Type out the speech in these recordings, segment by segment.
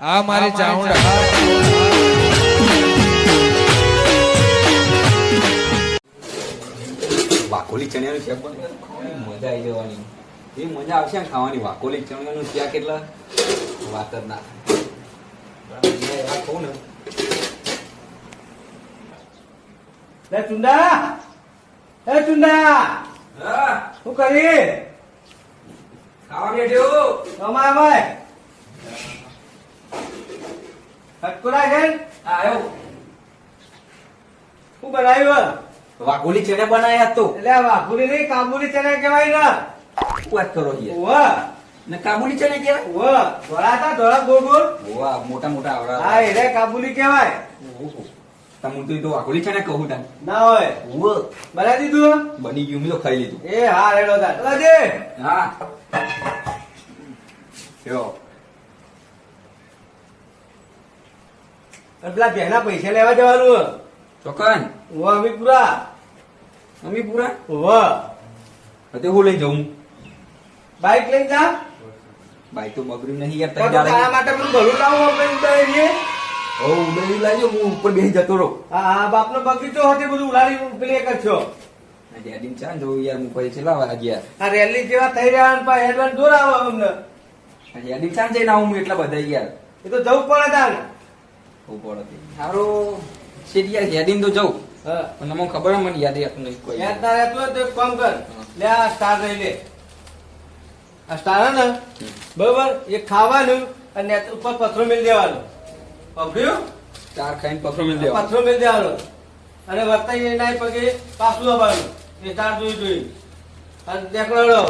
આ મારી ચાઉંડા વાકોલી ચણિયાનું શાક બને મજા આવી જવાની. એ મજા આવશે ને ખાવાની. વાકોલી ચણિયાનું શાક એટલે વાત જ ના ખાઉં ને. લે ચુંડા એ ચુંડા હા, શું કરી ખાવા બેઠ્યો અમાય અમાય હટકોડા છે આવ્યો શું બનાવ્યું તો? એટલે વાઘુલી નહીં કાબુલી ચણા કહેવાય ને. વાત કરો ઓવા ને કાબુલી ચણિયા કહેવાય? ઓવા ધોળા હતા ધોળા ગોળ ગોળ ઓવા મોટા મોટા આવડા. હા એટલે કાબુલી કહેવાય. ઓહો. તમે તો એ તો કહું તાન. ના હોય. ઓવો. બનાવી દીધું બની ગયું મેં તો ખાઈ લીધું. એ હા રેડો હા. પેલા બેના પૈસા લેવા જવાનું. ચોકન ઓવા અમીપુરા. મમ્મી પૂરા ઓવા તે હું લઈ જાઉં. બાઈક લઈને જા. બાઈક તો બગડ્યું નહીં યાર પણ તઈ તું તારા માટે પેલું ભલું લાવું આપણે ઉડાડીએ ઓ ઉડઈ લાજો હું ઉપર બેસી જતો રહો. હા હા બાપનો બગીચો હતી બધું ઉલાડી પેલી એક જ છો. ડેડી ચાન જો યાર હું પછી ચેલા વાગ્યા આ રેલી જેવા થઈ રહ્યા ને પાછા એડવાન્સ દૂર આવો અમને. ડેડી ચાંદ જઈને આવું હું એટલા બધા યાર. એ તો જવું પડે તાર. પડે સારો શેઠ યાર તો જવું પણ તમને ખબર મને યાદ રહેતું નહીં કોઈ યાદ ના રહેતું તો એક કામ કર. લે આ સ્ટાર લઈ લે. આ સ્ટાર ને? બરોબર? એ ખાવાનું અને ઉપર પથરો મેળ દેવાનો. પકડ્યું ખાઈને પરફોર્મન્સ દેવા પથરો મેળ દેવાનો. અને વર્તા એના પગે પાછું આવવાનું. એ સ્ટાર જોઈ જોઈ અને દેખડાડો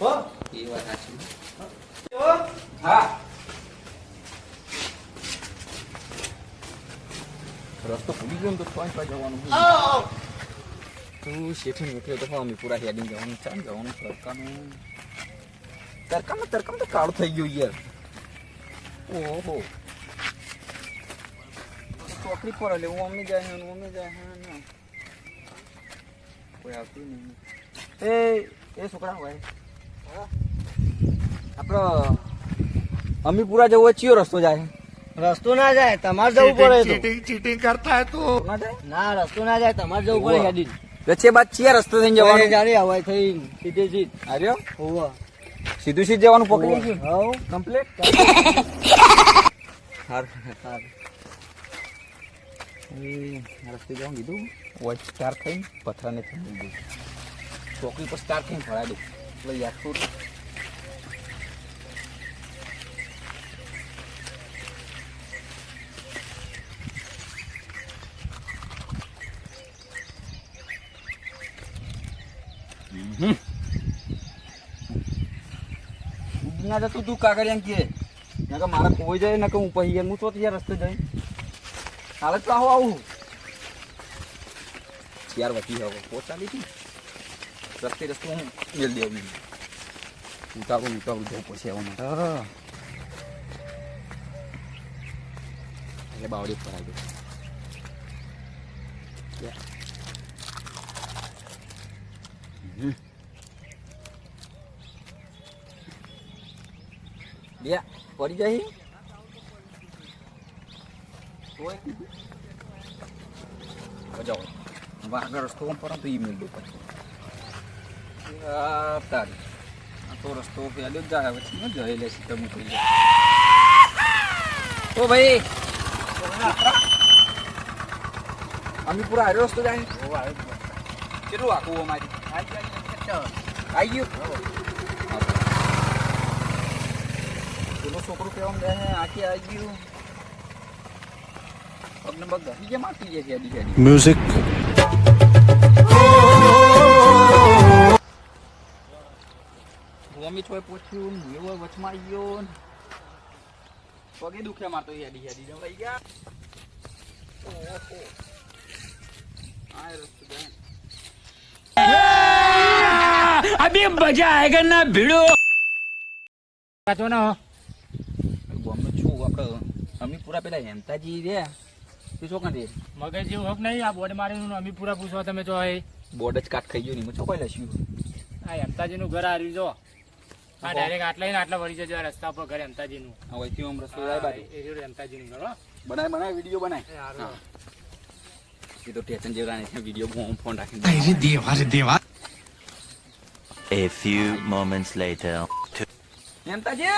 હો? એ વાત સાચી. હો? રસ્તો ભૂલી ગયો ને તો પાંચ વાગે જવાનું તું શેઠે નીકળ્યો તો અમે પૂરા હેડિંગ જવાનું ચાલ જવાનું તડકાનું તડકામાં તડકામાં તો કાળો થઈ ગયો યાર ઓહો ચોકડી પર એટલે હું અમને જાય હું અમે જાય હા ના કોઈ આવતું નહીં એ એ છોકરા ભાઈ આપણો અમીપુરા જવો ચિયો રસ્તો જાય રસ્તો ના જાય તમારે જવું પડે ચીટિંગ કરતા તો. ના રસ્તો ના જાય તમારે જવું પડે હેડી વચ્ચે બાદ ચિયા રસ્તો થઈને જવાનું? જાણે હવાઈ થઈ સીધે સીધ. હાર્યો? હોવા સીધું સીધ જવાનું પકડી ગયું હવ. કમ્પ્લીટ હાર. હાર. રસ્તે જવાનું કીધું. વોચ સ્ટાર થઈને પથરાને થઈ ગયું. ચોકડી પર સ્ટાર થઈને ભરાડ્યું એટલે યાદ ના જતું તું કાગળિયા કે ના કે મારા કોઈ જાય ના કે હું પછી હું તો ત્યાં રસ્તે જઈ. હાલે તો આવો આવું. યાર વધી હવે પહોંચાડી હતી રસ્તે રસ્તે હું મેળ દેવું ઉતારું ઉતારું જવું પછી આવવા માટે. એટલે બાવડી ઉપર આવી ગયો બે પડી જાય જાઓ. હવે આગળ રસ્તો પર તો દો પછી. આ તારી. આ તો રસ્તો પેલો જ જાય પછી ન જઈ લે સીધા હું જાય ઓ ભાઈ. અમે પૂરા હારો રસ્તો જાય. કેટલું આખું અમારી? આવી ગયું પેલો છોકરો કેવા દે હે આખી આવી ગયું પગને પગ ઘસી ગયા માટી જાય હેડી હેડી म्यूजिक ભૂમિ છોય પૂછ્યું ને એવો વચમાં આવી ગયો ને પગે દુખ્યા મારતો હેડી હેડી જમ લઈ ગયા ઓહો આ એ રસ્તો જાય अभी मजा आएगा ना भिड़ो ગામનો છું આપણે અમીપુરા પૂરા પેલા હેમતાજી રે તે શું કરે મગજ જેવું હક નહીં આ બોર્ડ મારીનું અમીપુરા પૂરા પૂછવા તમે જો એ બોર્ડ જ કાટ ખાઈ ગયો નહીં છો કોઈ લઈશું આ હેમતાજી નું ઘર હાર્યું જો. આ ડાયરેક્ટ આટલા ને આટલા વળી જજો આ રસ્તા પર ઘરે આ હવેથી ઓમ રસ્તો જાય બાજુ. એ રહ્યું અમતાજીનું ઘર બનાય બનાય વીડિયો બનાય. એ એ તો ટેશન જેવા ને વીડિયો ફોન ફોન રાખીને દેવા રે દેવા. A few moments later. એમ તાજે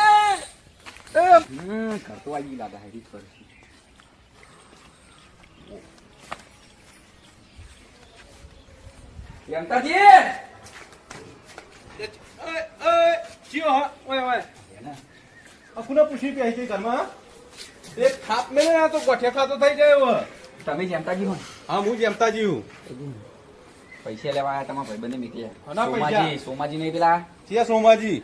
હમ કરતો આવી લાગે હેડી પર એમ તાજે પૂછી પી આવી ઘરમાં? એક થાપ મેલે ને તો ગોઠે ખાતો થઈ ગયો તમે જેમતાજી હો હા હું જમતાજી હું. પૈસા લેવા આયા તમારા ભાઈબંધને નીકળ્યા કોના પૈસા? સોમાજી સોમાજી નહીં પેલા. છીએ સોમાજી?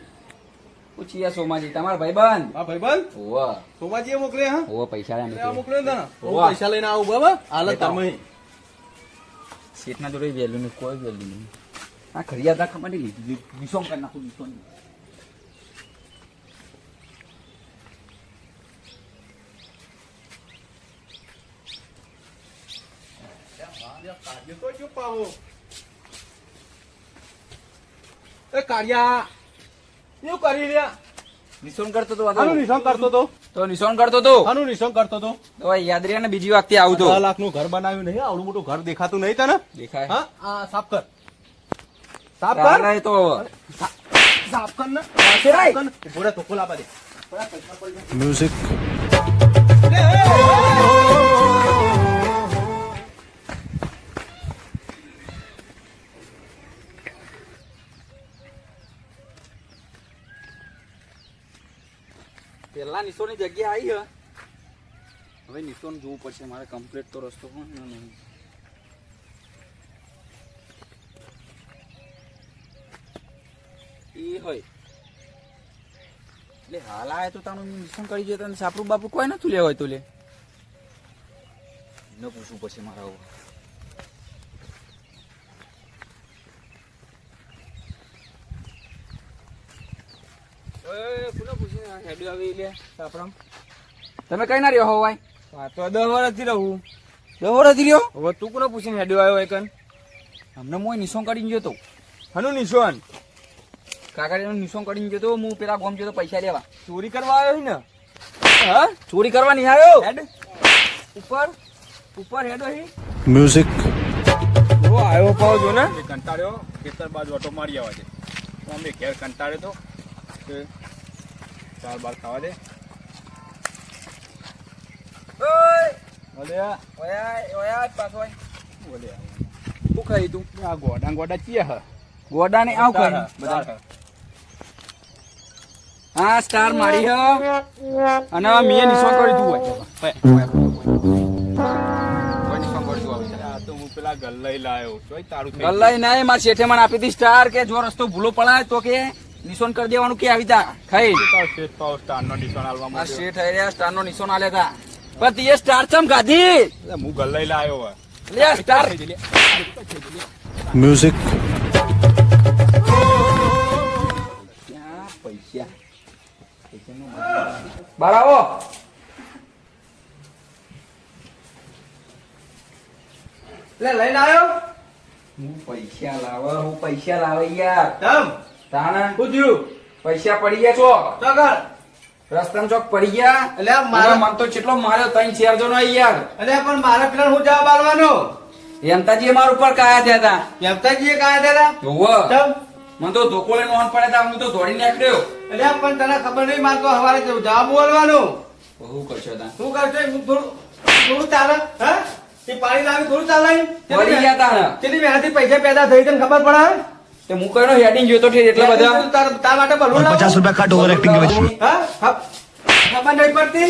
પૂછીએ સોમાજી તમારા ભાઈબંધ હા ભાઈબંધ ઓવ સોમાજીએ મોકલે હા? ઓવા પૈસા લઈને મોકલે ને તને? પૈસા લઈને આવું બાબા હાલ. તમે. સીટના જોડે વેલ્યુ નહીં કોઈ વેલ્યુ નહીં. આ ખરિયાત ના ખબર નહીં વિસોમ કરી નાખું વિસોમ કાર્ય તો ચૂપ પાવો. એ કાર્યા. શું કરી રહ્યા? નિશોન કરતો તો આનું નિશાન કરતો તો. તો નિશોન કરતો તો? આનું નિશાન કરતો તો. તો આ યાદ રહ્યા ને બીજી વખતે આવું તો. લાખનું ઘર બનાવ્યું નહીં આવડું મોટું ઘર દેખાતું નહીં તને? દેખાય. હા? આ સાફ કર. સાફ કર. તારે તો. સાફ કર ને. સાફ કર ને. ઊભો રહે, મ્યુઝિક પેલા નિશોની જગ્યા આવી હે. હવે નિશોન જોવું પડશે મારે કમ્પ્લીટ તો રસ્તો પણ નહીં. એ હોય. એટલે હાલ આવે તો તાનું નિશોન કરી જતા ને સાપરું બાપરું કોઈ નતું લેવા હોય તો લે. ન પૂછવું પડશે મારા હવે તમે કઈ ના રહ્યો હો ભાઈ તો દસ વર્ષથી રહું દોરથી રહ્યો હવે તું કોને પૂછીને હેડ્યો આવ્યો એકન હમને હું નિશોન કાઢીને ગયો તો હનું નિશાન કાકા નિશોન કાઢીને ગયો તો હું પેલા ગોમ જતો પૈસા લેવા ચોરી કરવા આવ્યો ને હા ચોરી કરવા નહીં આવ્યો હેડ ઉપર ઉપર હેડો હી મ્યુઝિક ઓ આવ્યો પાવ જો ને કંટાળ્યો, ખેતર બાજુ ઓટો મારી આવવા છે. અમે ઘેર કંટાળ્યો તો ચાર બાર ખાવા દે. ઓય! ભલે આ ઓય ઓય પાછો આય. શું ખાઈ તું આ ગોડા ગોડા ચિયા હ. ગોડા ને આવ ખાઈ બધા હા સ્ટાર મારી હ. અને મેં નિશોન કરી તું તો હું પેલા ગલ્લઈ લાયો. તારું ગલ્લાઈ ના મારા શેઠે મને આપી હતી સ્ટાર કે જો રસ્તો ભૂલો પડાય તો કે નિશોન કરી દેવાનું કે આવી તા ખાઈ. શેઠ સ્ટારનો નિશાન આલવા આ શેઠ આવી રહ્યા સ્ટાર નો નિશોન આલે તા. પણ તે સ્ટાર ચમ ગાધી? હું ગલ્લાઈ લાયો હવે. લે સ્ટાર. મ્યુઝિક પૈસા? બાર લે લઈને આવ્યો હું પૈસા લાવે હું પૈસા લાવે યાર. તમ. તાણા થયું પૈસા પડી ગયા છો. રસ્તામાં ચોક પડી ગયા. એટલે મારા મન તો કેટલો માર્યો ત્રણ ચાર જણો યાર. એટલે પણ મારા પેલા હું જવાબ આલવાનો યમતાજી મારા ઉપર કાયા થયા હતા. કાયા કાંઈ દેલા જોવો મને તો ધોકો લઈને ઓન પડ્યા હતા હું તો દોડી નીકળ્યો. એટલે પણ તને ખબર નહીં મારતો હવારે જવાબ બોલવાનો બહુ કરશો તા શું કરશો? હું થોડું થોડું ચાલે હા? તે પાણી લાવી થોડું ચાલે પડી ગયા તા. ને. કેટલી મહેનતથી પૈસા પેદા થઈ તને ખબર પડે તે હું કઈનો હેડિંગ જોતો છે એટલા બધા. તાર તાર માટે ભલું લાવ. 50 રૂપિયા કાટ ઓવર એક્ટિંગ કરે છે હા? ખબ- ખબર નહીં પડતી?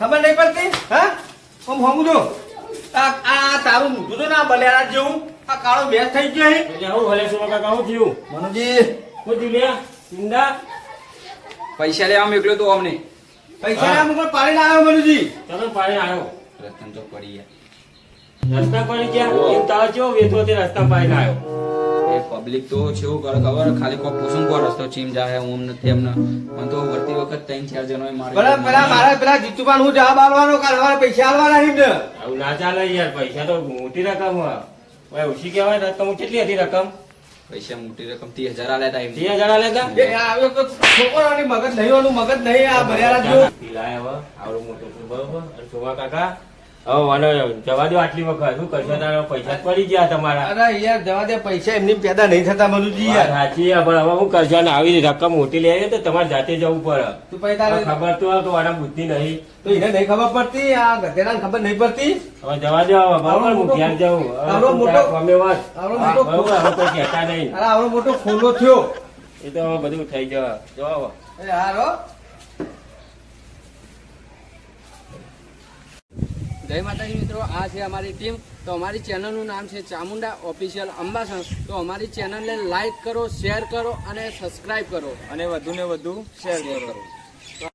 ખબર નહીં પડતી? હા? આમ હમું જો. આ આ તારું મોઢું તો ના બલેરા જેવું. આ કાળો ભેંસ થઈ ગયો હે મનુજી. પૈસા લેવા મોકલ્યો તો અમને. પૈસા ના મુકર પાણી લાવ્યો મનુજી. રતન તો પડી ગયા રસ્તા પડી ગયા. તાવ ચેવો વેચવો તે રસ્તા પાણી આવ્યો. એ પબ્લિક તો છેવું કરે ખબર? ખાલી કોઈ પૂછું કો રસ્તો ચીમ જાય હું નથી એમને મને તો વળતી વખત ત્રણ ચાર જણો મારે પેલા પેલા મારા પેલા જીતુભાઈ હું જવાબ આલવાનો કાલ પૈસા આલવાના હી આવું ના ચાલે યાર પૈસા તો મોટી રકમ હોય. ઓછી કહેવાય રકમ કેટલી હતી રકમ? પૈસા મોટી રકમ ત્રીસ હજાર આલે તા. ત્રીસ હજાર આલે તા? છોકરાની મગજ નહીં મગજ નહીં આ ભર્યા જેવું પીલા આવ્યો આવડું મોટું બરોબર? અને સોમા કાકા હવે મને જવા દો આટલી વખત. શું કરશો? તારા પૈસા પડી ગયા તમારા. અરે યાર જવા દે પૈસા એમની પેદા નહીં થતા મનુજી યાર. સાચી પણ હવે શું કરશો? અને આવી રકમ મોટી લઈ તો તમારે જાતે જવું પડે. તું પછી ખબર તો તો આના બુદ્ધિ નહીં. તો એને નહીં ખબર પડતી? આ ગધેડાને ખબર નહીં પડતી? હવે જવા દો બરોબર હું ઘેર જાઉં. આવડો મોટો- તારા વાત. આવડો મોટો- હવે કોઈ કહેતા નહીં. અરે આવડો મોટો ખોલો થયો. એ તો બધું થઈ જવા જવા હારો. જય માતાજી મિત્રો, આ છે અમારી ટીમ તો અમારી ચેનલનું નામ છે ચામુંડા ઓફિશિયલ અંબાસણ. તો અમારી ચેનલને લાઇક કરો શેર કરો અને સબસ્ક્રાઈબ કરો. અને વધુ ને વધુ શેર કરો.